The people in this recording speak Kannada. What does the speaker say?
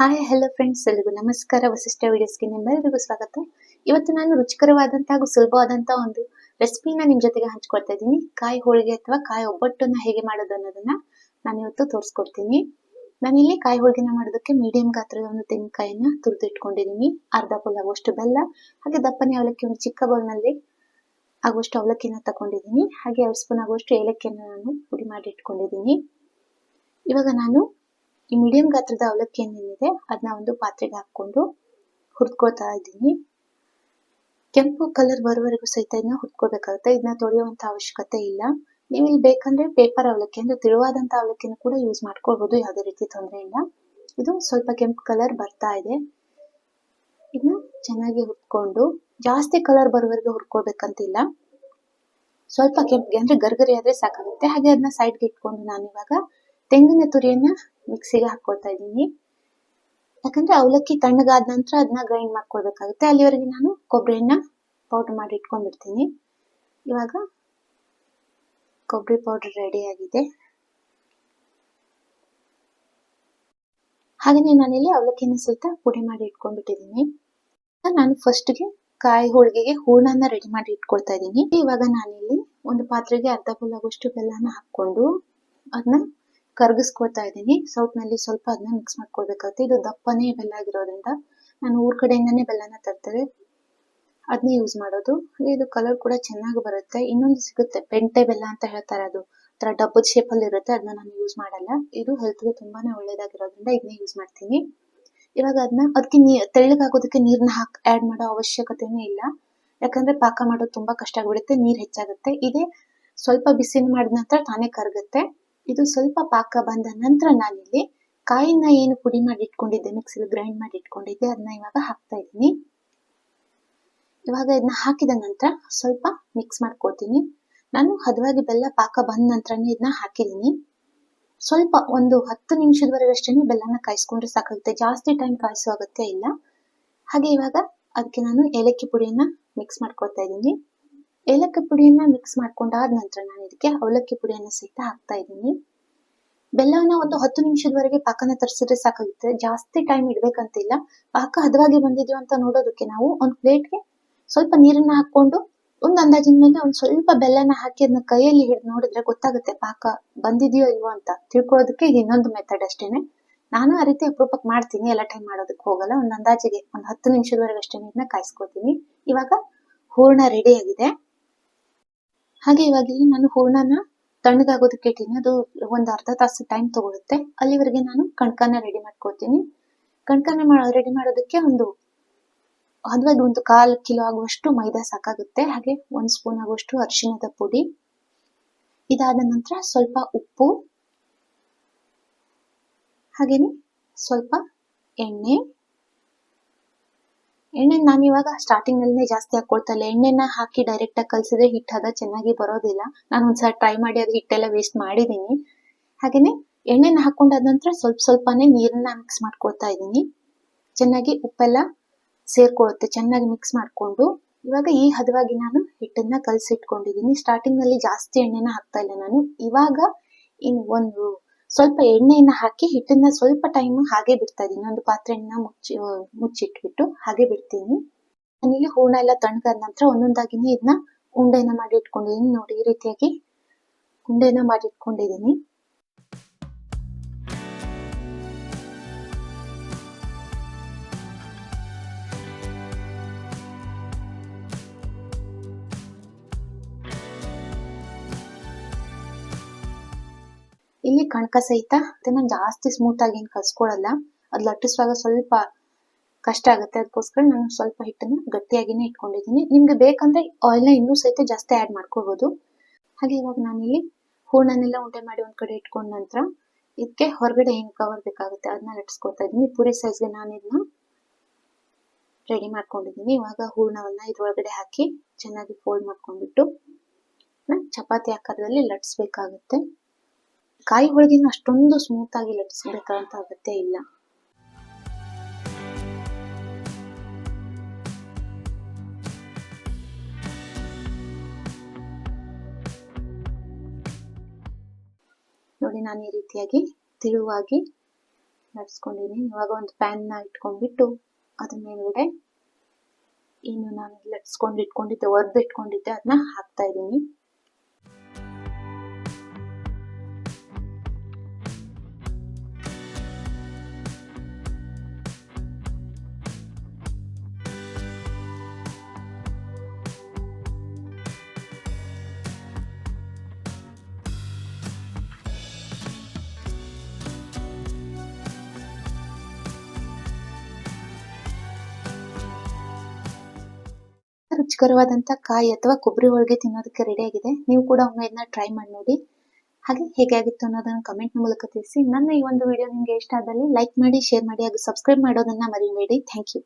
ಹಾಯ್ ಹಲೋ ಫ್ರೆಂಡ್ಸ್ ಎಲ್ಲರಿಗೂ ನಮಸ್ಕಾರ. ವಸಿಷ್ಠ ವಿಡಿಯೋಸ್ಗೆ ನಿಮ್ಮೆಲ್ಲರಿಗೂ ಸ್ವಾಗತ. ಇವತ್ತು ನಾನು ರುಚಿಕರವಾದಂತಹ ಹಾಗೂ ಸುಲಭವಾದಂತಹ ಒಂದು ರೆಸಿಪಿನ ನಿಮ್ಮ ಜೊತೆಗೆ ಹಂಚ್ಕೊಳ್ತಾ ಇದ್ದೀನಿ. ಕಾಯಿ ಹೋಳಿಗೆ ಅಥವಾ ಕಾಯಿ ಒಬ್ಬಟ್ಟನ್ನು ಹೇಗೆ ಮಾಡೋದು ಅನ್ನೋದನ್ನ ನಾನು ಇವತ್ತು ತೋರಿಸ್ಕೊಡ್ತೀನಿ. ನಾನಿಲ್ಲಿ ಕಾಯಿ ಹೋಳಿಗೆನ ಮಾಡೋದಕ್ಕೆ ಮೀಡಿಯಂ ಗಾತ್ರದ ಒಂದು ತೆಂಗಿನಕಾಯಿನ ತುರಿದು ಇಟ್ಕೊಂಡಿದ್ದೀನಿ ಅರ್ಧ ಪುಲ್ ಆಗುವಷ್ಟು ಬೆಲ್ಲ, ಹಾಗೆ ದಪ್ಪನೆ ಅವಲಕ್ಕಿ ಒಂದು ಚಿಕ್ಕ ಬೌಲ್ನಲ್ಲಿ ಆಗುವಷ್ಟು ಅವಲಕ್ಕಿನ ತಗೊಂಡಿದ್ದೀನಿ ಹಾಗೆ ಎರಡು ಸ್ಪೂನ್ ಆಗುವಷ್ಟು ಏಲಕ್ಕಿಯನ್ನು ನಾನು ಪುಡಿ ಮಾಡಿ ಇಟ್ಕೊಂಡಿದ್ದೀನಿ. ಇವಾಗ ನಾನು ಈ ಮೀಡಿಯಂ ಗಾತ್ರದ ಅವಲಕ್ಕಿ ಏನೇನಿದೆ ಅದನ್ನ ಒಂದು ಪಾತ್ರೆಗೆ ಹಾಕೊಂಡು ಹುರ್ಕೊಳ್ತಾ ಇದ್ದೀನಿ. ಕೆಂಪು ಕಲರ್ ಬರುವವರೆಗೂ ಸಹಿತ ಇದನ್ನ ಹುರ್ಕೋಬೇಕಾಗುತ್ತೆ ಇದನ್ನ ತೊಳೆಯುವಂತ ಅವಶ್ಯಕತೆ ಇಲ್ಲ. ನೀವು ಇಲ್ಲಿ ಬೇಕಂದ್ರೆ ಪೇಪರ್ ಅವಲಕ್ಕಿ ಅಂದ್ರೆ ತಿಳುವಾದಂತ ಅವಲಕ್ಕಿನ ಕೂಡ ಯೂಸ್ ಮಾಡ್ಕೊಳ್ಬಹುದು ಯಾವುದೇ ರೀತಿ ತೊಂದರೆ ಇಲ್ಲ. ಇದು ಸ್ವಲ್ಪ ಕೆಂಪು ಕಲರ್ ಬರ್ತಾ ಇದೆ. ಇದನ್ನ ಚೆನ್ನಾಗಿ ಹುರ್ಕೊಂಡು ಜಾಸ್ತಿ ಕಲರ್ ಬರುವವರೆಗೂ ಹುರ್ಕೊಳ್ಬೇಕಂತಿಲ್ಲ ಸ್ವಲ್ಪ ಕೆಂಪಿಗೆ ಅಂದ್ರೆ ಗರ್ಗರಿ ಆದ್ರೆ ಸಾಕಾಗುತ್ತೆ. ಹಾಗೆ ಅದನ್ನ ಸೈಡ್ಗೆ ಇಟ್ಕೊಂಡು ನಾನು ಇವಾಗ ತೆಂಗಿನ ತುರಿಯನ್ನ ಮಿಕ್ಸಿಗೆ ಹಾಕೊಳ್ತಾ ಇದ್ದೀನಿ. ಯಾಕಂದ್ರೆ ಅವಲಕ್ಕಿ ತಣ್ಣಗಾದ ನಂತರ ಅದನ್ನ ಗ್ರೈಂಡ್ ಮಾಡ್ಕೊಳ್ಬೇಕಾಗುತ್ತೆ. ಅಲ್ಲಿವರೆಗೆ ನಾನು ಕೊಬ್ಬರಿಯನ್ನ ಪೌಡರ್ ಮಾಡಿ ಇಟ್ಕೊಂಡ್ಬಿಡ್ತೀನಿ. ಇವಾಗ ಕೊಬ್ಬರಿ ಪೌಡರ್ ರೆಡಿ ಆಗಿದೆ. ಹಾಗೆಯೇ ನಾನಿಲ್ಲಿ ಅವಲಕ್ಕಿನ ಸಹಿತ ಪುಡಿ ಮಾಡಿ ಇಟ್ಕೊಂಡ್ಬಿಟ್ಟಿದ್ದೀನಿ. ನಾನು ಫಸ್ಟ್ಗೆ ಕಾಯಿ ಹೋಳಿಗೆಗೆ ಹೂರ್ಣನ ರೆಡಿ ಮಾಡಿ ಇಟ್ಕೊಳ್ತಾ ಇದ್ದೀನಿ. ಇವಾಗ ನಾನಿಲ್ಲಿ ಒಂದು ಪಾತ್ರೆಗೆ ಅರ್ಧ ಬೆಲ್ಲ ಆಗುವಷ್ಟು ಬೆಲ್ಲನ ಹಾಕೊಂಡು ಅದನ್ನ ಕರಗಿಸ್ಕೊಳ್ತಾ ಇದ್ದೀನಿ. ಸೌಟ್ನಲ್ಲಿ ಸ್ವಲ್ಪ ಅದನ್ನ ಮಿಕ್ಸ್ ಮಾಡ್ಕೊಳ್ಬೇಕಾಗುತ್ತೆ. ಇದು ದಪ್ಪನೇ ಬೆಲ್ಲ ಆಗಿರೋದ್ರಿಂದ ನಾನು ಊರ್ ಕಡೆಯಿಂದಾನೇ ಬೆಲ್ಲನ ತರ್ತಾರೆ ಅದನ್ನೇ ಯೂಸ್ ಮಾಡೋದು. ಇದು ಕಲರ್ ಕೂಡ ಚೆನ್ನಾಗಿ ಬರುತ್ತೆ. ಇನ್ನೊಂದು ಸಿಗುತ್ತೆ ಪೆಂಟೆ ಬೆಲ್ಲ ಅಂತ ಹೇಳ್ತಾರೆ ಅದು. ತರ ಡಬ್ಬದ ಶೇಪಲ್ಲಿ ಇರುತ್ತೆ ಅದನ್ನ ನಾನು ಯೂಸ್ ಮಾಡಲ್ಲ. ಇದು ಹೆಲ್ತ್ಗೆ ತುಂಬಾನೇ ಒಳ್ಳೇದಾಗಿರೋದ್ರಿಂದ ಇದನ್ನೇ ಯೂಸ್ ಮಾಡ್ತೀನಿ. ಇವಾಗ ಅದನ್ನ ಅದಕ್ಕೆ ನೀ, ತೆಳ್ಳಗಾಗೋದಕ್ಕೆ ನೀರ್ನ ಹಾಕ್ ಆಡ್ ಮಾಡೋ ಅವಶ್ಯಕತೆನೇ ಇಲ್ಲ. ಯಾಕಂದ್ರೆ ಪಾಕ ಮಾಡೋದು ತುಂಬಾ ಕಷ್ಟ ಆಗ್ಬಿಡುತ್ತೆ, ನೀರ್ ಹೆಚ್ಚಾಗುತ್ತೆ. ಇದೇ ಸ್ವಲ್ಪ ಬಿಸಿನ ಮಾಡಿದ ನಂತರ ತಾನೇ ಕರಗುತ್ತೆ. ಇದು ಸ್ವಲ್ಪ ಪಾಕ ಬಂದ ನಂತರ ನಾನಿಲ್ಲಿ ಕಾಯಿನ ಏನು ಪುಡಿ ಮಾಡಿ ಇಟ್ಕೊಂಡಿದ್ದೆ ಮಿಕ್ಸಿಲಿ ಗ್ರೈಂಡ್ ಮಾಡಿ ಇಟ್ಕೊಂಡಿದ್ದೆ ಅದನ್ನ ಇವಾಗ ಹಾಕ್ತಾ ಇದ್ದೀನಿ. ಇವಾಗ ಇದನ್ನ ಹಾಕಿದ ನಂತರ ಸ್ವಲ್ಪ ಮಿಕ್ಸ್ ಮಾಡ್ಕೊಳ್ತೀನಿ. ನಾನು ಹದವಾಗಿ ಬೆಲ್ಲ ಪಾಕ ಬಂದ ನಂತರನೇ ಇದನ್ನ ಹಾಕಿದ್ದೀನಿ. ಸ್ವಲ್ಪ ಒಂದು ಹತ್ತು ನಿಮಿಷದವರೆಗೆ ಅಷ್ಟೇ ಬೆಲ್ಲನ ಕಾಯಿಸ್ಕೊಂಡ್ರೆ ಸಾಕಾಗುತ್ತೆ. ಜಾಸ್ತಿ ಟೈಮ್ ಕಾಯಿಸೋ ಅಗತ್ಯ ಇಲ್ಲ. ಹಾಗೆ ಇವಾಗ ಅದಕ್ಕೆ ನಾನು ಏಲಕ್ಕಿ ಪುಡಿಯನ್ನ ಮಿಕ್ಸ್ ಮಾಡ್ಕೊಳ್ತಾ ಇದ್ದೀನಿ. ಏಲಕ್ಕಿ ಪುಡಿಯನ್ನ ಮಿಕ್ಸ್ ಮಾಡ್ಕೊಂಡಾದ ನಂತರ ನಾನು ಇದಕ್ಕೆ ಅವಲಕ್ಕಿ ಪುಡಿಯನ್ನ ಸಹಿತ ಹಾಕ್ತಾ ಇದ್ದೀನಿ. ಬೆಲ್ಲವನ್ನ ಒಂದು ಹತ್ತು ನಿಮಿಷದವರೆಗೆ ಪಾಕನ ತರಿಸಿದ್ರೆ ಸಾಕಾಗುತ್ತೆ. ಜಾಸ್ತಿ ಟೈಮ್ ಇಡ್ಬೇಕಂತಿಲ್ಲ ಪಾಕ ಹದವಾಗಿ ಬಂದಿದ್ಯೋ ಅಂತ ನೋಡೋದಕ್ಕೆ ನಾವು ಒಂದು ಪ್ಲೇಟ್ಗೆ ಸ್ವಲ್ಪ ನೀರನ್ನ ಹಾಕೊಂಡು ಒಂದು ಅಂದಾಜಿನ ಮೇಲೆ ಒಂದು ಸ್ವಲ್ಪ ಬೆಲ್ಲನ ಹಾಕಿ ಅದನ್ನ ಕೈಯಲ್ಲಿ ಹಿಡಿದು ನೋಡಿದ್ರೆ ಗೊತ್ತಾಗುತ್ತೆ ಪಾಕ ಬಂದಿದೆಯೋ ಇಲ್ವೋ ಅಂತ. ತಿಳ್ಕೊಳ್ಳೋದಕ್ಕೆ ಇದು ಇನ್ನೊಂದು ಮೆಥಡ್ ಅಷ್ಟೇನೆ. ನಾನು ಆ ರೀತಿ ಅಪರೂಪಕ್ಕೆ ಮಾಡ್ತೀನಿ. ಎಲ್ಲ ಟೈಮ್ ಮಾಡೋದಕ್ಕೆ ಹೋಗಲ್ಲ. ಒಂದು ಅಂದಾಜಿಗೆ ಒಂದು ಹತ್ತು ನಿಮಿಷದವರೆಗೆ ಅಷ್ಟೇ ನೀರನ್ನ ಕಾಯಿಸ್ಕೊತೀನಿ. ಇವಾಗ ಹೂರ್ಣ ರೆಡಿ ಆಗಿದೆ. ಹಾಗೆ ಇವಾಗ ಇಲ್ಲಿ ನಾನು ಹೂರ್ಣನ ತಣ್ಣಗಾಗೋದಕ್ಕೆ ಇಟ್ಟಿನಿ ಅದು ಒಂದ್ ಅರ್ಧ ತಾಸು ಟೈಮ್ ತಗೊಳುತ್ತೆ. ಅಲ್ಲಿವರೆಗೆ ನಾನು ಕಣ್ಕನ ರೆಡಿ ಮಾಡ್ಕೊತೀನಿ ಕಣ್ಕನ ರೆಡಿ ಮಾಡೋದಕ್ಕೆ ಒಂದು ಅದ್ವಾಗ ಒಂದು ಕಾಲು ಕಿಲೋ ಆಗುವಷ್ಟು ಮೈದಾ ಸಾಕಾಗುತ್ತೆ. ಹಾಗೆ ಒಂದು ಸ್ಪೂನ್ ಆಗುವಷ್ಟು ಅರಿಶಿಣದ ಪುಡಿ. ಇದಾದ ನಂತರ ಸ್ವಲ್ಪ ಉಪ್ಪು. ಹಾಗೇನೆ ಸ್ವಲ್ಪ ಎಣ್ಣೆ. ಎಣ್ಣೆ ನಾನು ಇವಾಗ ಸ್ಟಾರ್ಟಿಂಗ್ ನಲ್ಲೇ ಜಾಸ್ತಿ ಹಾಕೊಳ್ತಾ ಇಲ್ಲ. ಎಣ್ಣೆನ ಹಾಕಿ ಡೈರೆಕ್ಟ್ ಆಗಿ ಕಲ್ಸಿದ್ರೆ ಹಿಟ್ ಹದ ಚೆನ್ನಾಗಿ ಬರೋದಿಲ್ಲ. ನಾನು ಒಂದ್ಸಲ ಟ್ರೈ ಮಾಡಿ ಅದು ಹಿಟ್ಟೆಲ್ಲ ವೇಸ್ಟ್ ಮಾಡಿದೀನಿ. ಹಾಗೇನೆ ಎಣ್ಣೆನ ಹಾಕೊಂಡಾದ ನಂತರ ಸ್ವಲ್ಪ ಸ್ವಲ್ಪನೇ ನೀರನ್ನ ಮಿಕ್ಸ್ ಮಾಡ್ಕೊಳ್ತಾ ಇದ್ದೀನಿ ಚೆನ್ನಾಗಿ ಉಪ್ಪೆಲ್ಲ ಸೇರ್ಕೊಳ್ಳುತ್ತೆ ಚೆನ್ನಾಗಿ ಮಿಕ್ಸ್ ಮಾಡಿಕೊಂಡು. ಇವಾಗ ಈ ಹದವಾಗಿ ನಾನು ಹಿಟ್ಟನ್ನ ಕಲಸಿಟ್ಕೊಂಡಿದ್ದೀನಿ ಸ್ಟಾರ್ಟಿಂಗ್ನಲ್ಲಿ ಜಾಸ್ತಿ ಎಣ್ಣೆನ ಹಾಕ್ತಾ ಇಲ್ಲ ನಾನು. ಇವಾಗ ಇನ್ ಒಂದು ಸ್ವಲ್ಪ ಎಣ್ಣೆಯನ್ನ ಹಾಕಿ ಹಿಟ್ಟನ್ನ ಸ್ವಲ್ಪ ಟೈಮ್ ಹಾಗೆ ಬಿಡ್ತಾ ಇದ್ದೀನಿ ಒಂದು ಪಾತ್ರೆಯನ್ನ ಮುಚ್ಚಿ ಮುಚ್ಚಿಟ್ಬಿಟ್ಟು ಹಾಗೆ ಬಿಡ್ತೀನಿ. ನಾನಿಲ್ಲಿ ಹೂರ್ಣ ಎಲ್ಲ ತಣ್ಣಗಾದ ನಂತರ ಒಂದೊಂದಾಗಿನೇ ಇದನ್ನ ಉಂಡೆನ ಮಾಡಿ ಇಟ್ಕೊಂಡಿದ್ದೀನಿ. ನೋಡಿ ಈ ರೀತಿಯಾಗಿ ಉಂಡೆನ ಮಾಡಿ ಇಟ್ಕೊಂಡಿದ್ದೀನಿ. ಇಲ್ಲಿ ಕಣಕ ಸಹಿತ ಅದನ್ನ ಜಾಸ್ತಿ ಸ್ಮೂತ್ ಆಗಿ ಏನು ಕಲ್ಸ್ಕೊಳಲ್ಲ. ಅದ್ ಲಟ್ಟಿಸುವಾಗ ಸ್ವಲ್ಪ ಕಷ್ಟ ಆಗುತ್ತೆ. ಅದಕ್ಕೋಸ್ಕರ ನಾನು ಸ್ವಲ್ಪ ಹಿಟ್ಟನ್ನು ಗಟ್ಟಿಯಾಗಿನೇ ಇಟ್ಕೊಂಡಿದ್ದೀನಿ. ನಿಮ್ಗೆ ಬೇಕಂದ್ರೆ ಆಯಿಲ್ನ ಇನ್ನೂ ಸಹಿತ ಜಾಸ್ತಿ ಆಡ್ ಮಾಡ್ಕೋಬಹುದು ಹಾಗೆ ಇವಾಗ ನಾನಿಲ್ಲಿ ಹೂರ್ಣನೆಲ್ಲ ಉಂಡೆ ಮಾಡಿ ಒಂದ್ ಕಡೆ ಇಟ್ಕೊಂಡ ನಂತರ ಇದಕ್ಕೆ ಹೊರಗಡೆ ಏನು ಕವರ್ ಬೇಕಾಗುತ್ತೆ ಅದನ್ನ ಲಟ್ಸ್ಕೊತಾ ಇದ್ದೀನಿ. ಪೂರಿ ಸೈಜ್ಗೆ ನಾನು ಇದನ್ನ ರೆಡಿ ಮಾಡ್ಕೊಂಡಿದ್ದೀನಿ. ಇವಾಗ ಹೂರ್ಣವನ್ನ ಇದ್ರೊಳಗಡೆ ಹಾಕಿ ಚೆನ್ನಾಗಿ ಫೋಲ್ಡ್ ಮಾಡ್ಕೊಂಡ್ಬಿಟ್ಟು ಚಪಾತಿ ಆಕಾರದಲ್ಲಿ ಲಟ್ಸ್ಬೇಕಾಗುತ್ತೆ ಕಾಯಿ ಹೋಳಿಗೆನ ಅಷ್ಟೊಂದು ಸ್ಮೂತ್ ಆಗಿ ಲಟ್ಸ್ಬೇಕಂತ ಅಗತ್ಯ ಇಲ್ಲ. ನೋಡಿ ನಾನು ಈ ರೀತಿಯಾಗಿ ತಿಳುವಾಗಿ ಲಟ್ಸ್ಕೊಂಡಿದ್ದೀನಿ ಇವಾಗ ಒಂದು ಪ್ಯಾನ್ನ ಇಟ್ಕೊಂಡ್ಬಿಟ್ಟು ಅದ್ರ ಮೇಲ್ಗಡೆ ಇನ್ನು ನಾನು ಲಟ್ಸ್ಕೊಂಡು ಇಟ್ಕೊಂಡಿದ್ದೆ, ಒರ್ದು ಇಟ್ಕೊಂಡಿದ್ದೆ ಅದನ್ನ ಹಾಕ್ತಾ ಇದ್ದೀನಿ. ರುಚಿಕರವಾದಂಥ ಕಾಯಿ ಅಥವಾ ಕೊಬ್ಬರಿ ಹೋಳಿಗೆ ತಿನ್ನೋದಕ್ಕೆ ರೆಡಿ ಆಗಿದೆ. ನೀವು ಕೂಡ ಒಮ್ಮೆ ಇದನ್ನ ಟ್ರೈ ಮಾಡಿ ನೋಡಿ. ಹಾಗೆ ಹೇಗೆ ಆಗಿತ್ತು ಅನ್ನೋದನ್ನ ಕಮೆಂಟ್ ಮೂಲಕ ತಿಳಿಸಿ. ನನ್ನ ಈ ಒಂದು ವಿಡಿಯೋ ನಿಮಗೆ ಇಷ್ಟ ಆದಲ್ಲಿ ಲೈಕ್ ಮಾಡಿ ಶೇರ್ ಮಾಡಿ ಹಾಗೂ ಸಬ್ಸ್ಕ್ರೈಬ್ ಮಾಡೋದನ್ನ ಮರಿಬೇಡಿ. Thank you